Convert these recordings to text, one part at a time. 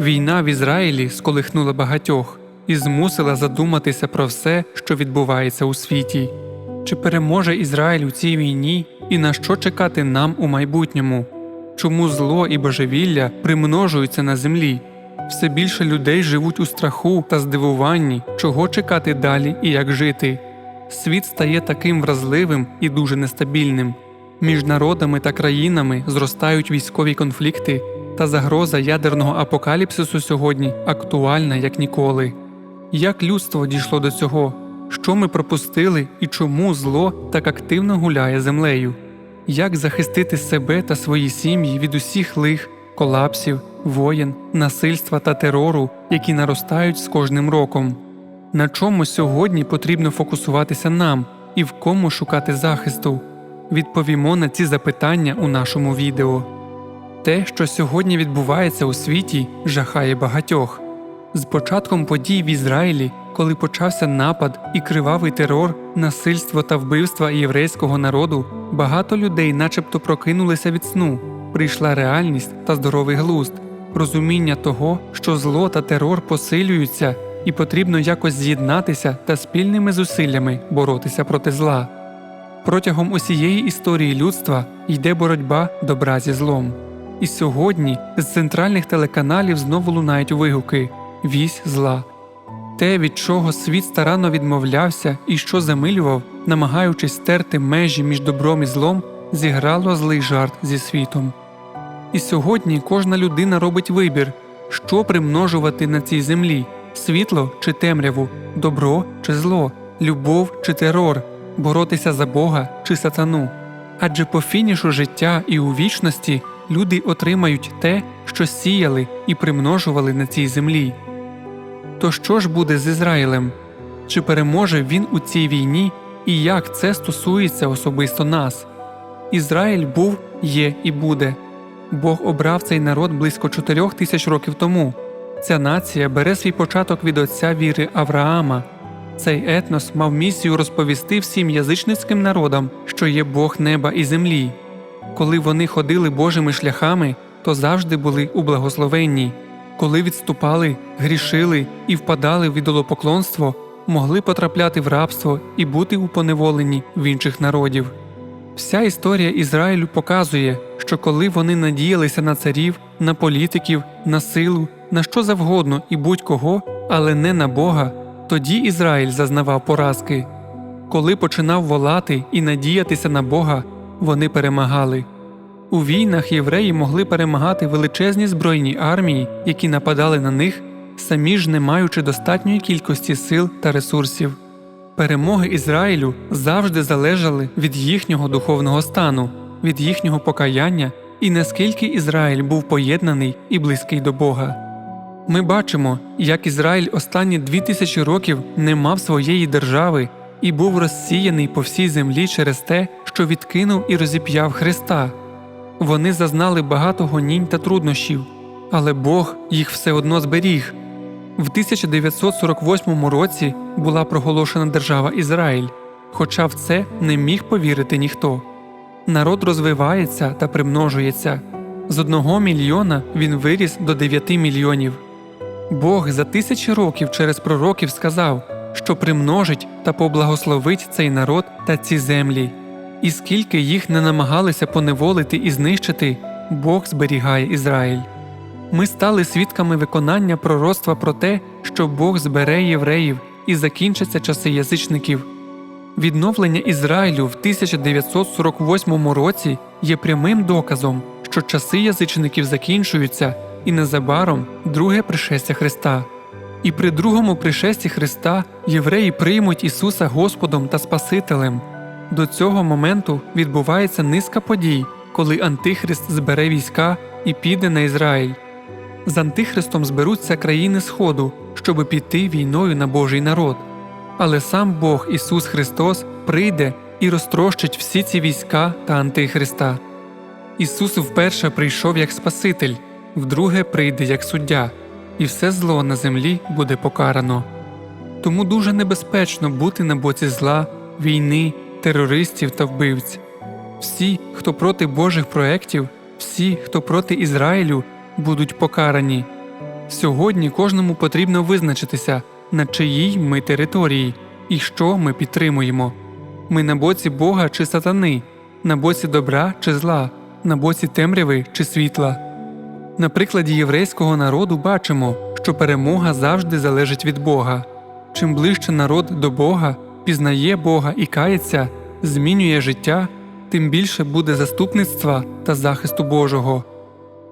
Війна в Ізраїлі сколихнула багатьох і змусила задуматися про все, що відбувається у світі. Чи переможе Ізраїль у цій війні і на що чекати нам у майбутньому? Чому зло і божевілля примножуються на землі? Все більше людей живуть у страху та здивуванні, чого чекати далі і як жити. Світ стає таким вразливим і дуже нестабільним. Між народами та країнами зростають військові конфлікти, та загроза ядерного апокаліпсису сьогодні актуальна як ніколи. Як людство дійшло до цього? Що ми пропустили і чому зло так активно гуляє землею? Як захистити себе та свої сім'ї від усіх лих, колапсів, воєн, насильства та терору, які наростають з кожним роком? На чому сьогодні потрібно фокусуватися нам і в кому шукати захисту? Відповімо на ці запитання у нашому відео. Те, що сьогодні відбувається у світі, жахає багатьох. З початком подій в Ізраїлі, коли почався напад і кривавий терор, насильство та вбивства єврейського народу, багато людей, начебто, прокинулися від сну, прийшла реальність та здоровий глузд, розуміння того, що зло та терор посилюються, і потрібно якось з'єднатися та спільними зусиллями боротися проти зла. Протягом усієї історії людства йде боротьба добра зі злом. І сьогодні з центральних телеканалів знову лунають вигуки вісь зла. Те, від чого світ старанно відмовлявся і що замилював, намагаючись стерти межі між добром і злом, зіграло злий жарт зі світом. І сьогодні кожна людина робить вибір, що примножувати на цій землі світло чи темряву, добро чи зло, любов чи терор, боротися за Бога чи сатану. Адже по фінішу життя і у вічності люди отримають те, що сіяли і примножували на цій землі. То що ж буде з Ізраїлем? Чи переможе він у цій війні і як це стосується особисто нас? Ізраїль був, є і буде. Бог обрав цей народ близько чотирьох тисяч років тому. Ця нація бере свій початок від отця віри Авраама. Цей етнос мав місію розповісти всім язичницьким народам, що є Бог неба і землі. Коли вони ходили Божими шляхами, то завжди були у благословенні. Коли відступали, грішили і впадали в ідолопоклонство, могли потрапляти в рабство і бути у поневоленні в інших народів. Вся історія Ізраїлю показує, що коли вони надіялися на царів, на політиків, на силу, на що завгодно і будь-кого, але не на Бога, тоді Ізраїль зазнавав поразки. Коли починав волати і надіятися на Бога, вони перемагали. У війнах євреї могли перемагати величезні збройні армії, які нападали на них, самі ж не маючи достатньої кількості сил та ресурсів. Перемоги Ізраїлю завжди залежали від їхнього духовного стану, від їхнього покаяння і наскільки Ізраїль був поєднаний і близький до Бога. Ми бачимо, як Ізраїль останні дві тисячі років не мав своєї держави і був розсіяний по всій землі через те, що відкинув і розіп'яв Христа. Вони зазнали багато гонінь та труднощів, але Бог їх все одно зберіг. В 1948 році була проголошена держава Ізраїль, хоча в це не міг повірити ніхто. Народ розвивається та примножується. З одного мільйона він виріс до 9 мільйонів. Бог за тисячі років через пророків сказав, що примножить та поблагословить цей народ та ці землі. І скільки їх не намагалися поневолити і знищити, Бог зберігає Ізраїль. Ми стали свідками виконання пророцтва про те, що Бог збере євреїв і закінчаться часи язичників. Відновлення Ізраїлю в 1948 році є прямим доказом, що часи язичників закінчуються і незабаром друге пришестя Христа. І при другому пришесті Христа євреї приймуть Ісуса Господом та Спасителем. До цього моменту відбувається низка подій, коли Антихрист збере війська і піде на Ізраїль. З Антихристом зберуться країни Сходу, щоби піти війною на Божий народ. Але сам Бог Ісус Христос прийде і розтрощить всі ці війська та Антихриста. Ісус вперше прийшов як Спаситель, вдруге прийде як суддя, і все зло на землі буде покарано. Тому дуже небезпечно бути на боці зла, війни, терористів та вбивць. Всі, хто проти Божих проєктів, всі, хто проти Ізраїлю, будуть покарані. Сьогодні кожному потрібно визначитися, на чиїй ми території і що ми підтримуємо. Ми на боці Бога чи сатани, на боці добра чи зла, на боці темряви чи світла. На прикладі єврейського народу бачимо, що перемога завжди залежить від Бога. Чим ближче народ до Бога, пізнає Бога і кається, змінює життя, тим більше буде заступництва та захисту Божого.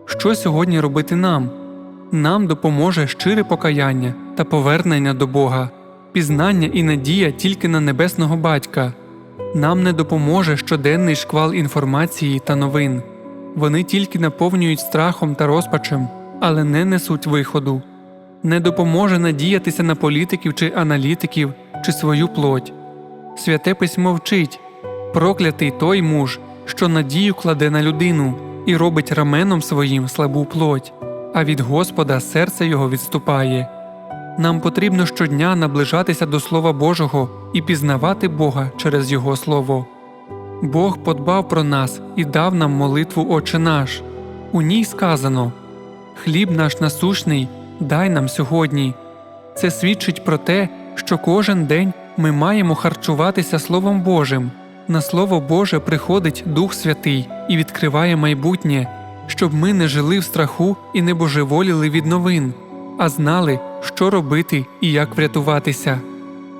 Що сьогодні робити нам? Нам допоможе щире покаяння та повернення до Бога, пізнання і надія тільки на небесного батька. Нам не допоможе щоденний шквал інформації та новин. Вони тільки наповнюють страхом та розпачем, але не несуть виходу. Не допоможе надіятися на політиків чи аналітиків чи свою плоть. Святе письмо вчить проклятий той муж, що надію кладе на людину і робить раменом своїм слабу плоть, а від Господа серце його відступає. Нам потрібно щодня наближатися до Слова Божого і пізнавати Бога через Його Слово. Бог подбав про нас і дав нам молитву Отче наш. У ній сказано Хліб наш насущний дай нам сьогодні. Це свідчить про те, що кожен день ми маємо харчуватися Словом Божим. На Слово Боже приходить Дух Святий і відкриває майбутнє, щоб ми не жили в страху і не божеволіли від новин, а знали, що робити і як врятуватися.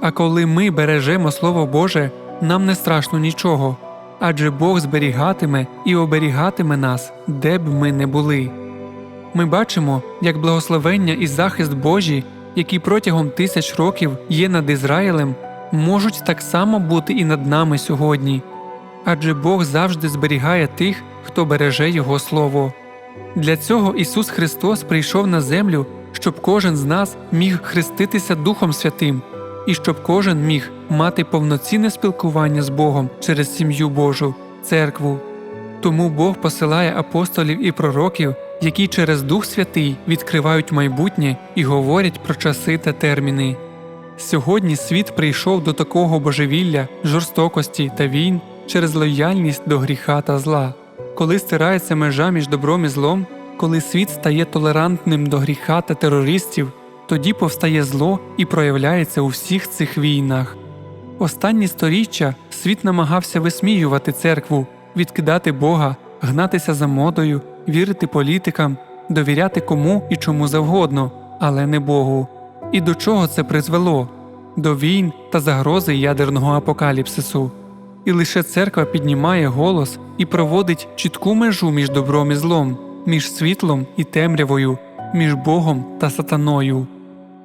А коли ми бережемо Слово Боже, нам не страшно нічого, адже Бог зберігатиме і оберігатиме нас, де б ми не були. Ми бачимо, як благословення і захист Божі, які протягом тисяч років є над Ізраїлем, можуть так само бути і над нами сьогодні, адже Бог завжди зберігає тих, хто береже Його Слово. Для цього Ісус Христос прийшов на землю, щоб кожен з нас міг хреститися Духом Святим, і щоб кожен міг мати повноцінне спілкування з Богом через сім'ю Божу, церкву. Тому Бог посилає апостолів і пророків, які через Дух Святий відкривають майбутнє і говорять про часи та терміни. Сьогодні світ прийшов до такого божевілля, жорстокості та війн через лояльність до гріха та зла. Коли стирається межа між добром і злом, коли світ стає толерантним до гріха та терористів, тоді повстає зло і проявляється у всіх цих війнах. Останні сторіччя світ намагався висміювати церкву, відкидати Бога, гнатися за модою, вірити політикам, довіряти кому і чому завгодно, але не Богу. І до чого це призвело? До війн та загрози ядерного апокаліпсису. І лише церква піднімає голос і проводить чітку межу між добром і злом, між світлом і темрявою, між Богом та сатаною.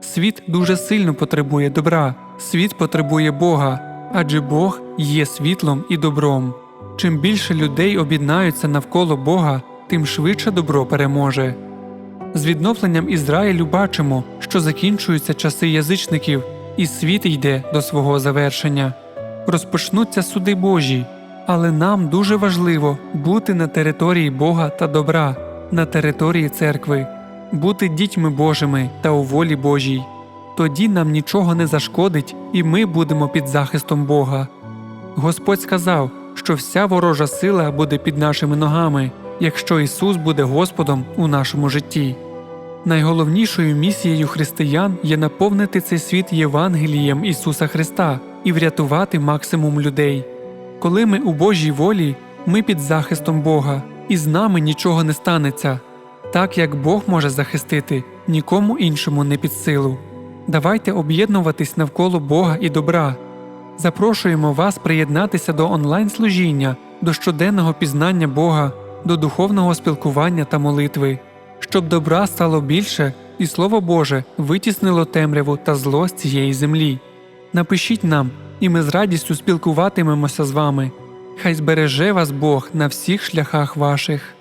Світ дуже сильно потребує добра, світ потребує Бога, адже Бог є світлом і добром. Чим більше людей об'єднаються навколо Бога, тим швидше добро переможе. З відновленням Ізраїлю бачимо, що закінчуються часи язичників, і світ йде до свого завершення. Розпочнуться суди Божі, але нам дуже важливо бути на території Бога та добра, на території церкви, бути дітьми Божими та у волі Божій. Тоді нам нічого не зашкодить, і ми будемо під захистом Бога. Господь сказав, що вся ворожа сила буде під нашими ногами, якщо Ісус буде Господом у нашому житті. Найголовнішою місією християн є наповнити цей світ Євангелієм Ісуса Христа і врятувати максимум людей. Коли ми у Божій волі, ми під захистом Бога, і з нами нічого не станеться. Так як Бог може захистити, нікому іншому не під силу. Давайте об'єднуватись навколо Бога і добра. Запрошуємо вас приєднатися до онлайн-служіння, до щоденного пізнання Бога, до духовного спілкування та молитви, щоб добра стало більше, і Слово Боже витіснило темряву та зло з цієї землі. Напишіть нам, і ми з радістю спілкуватимемося з вами. Хай збереже вас Бог на всіх шляхах ваших.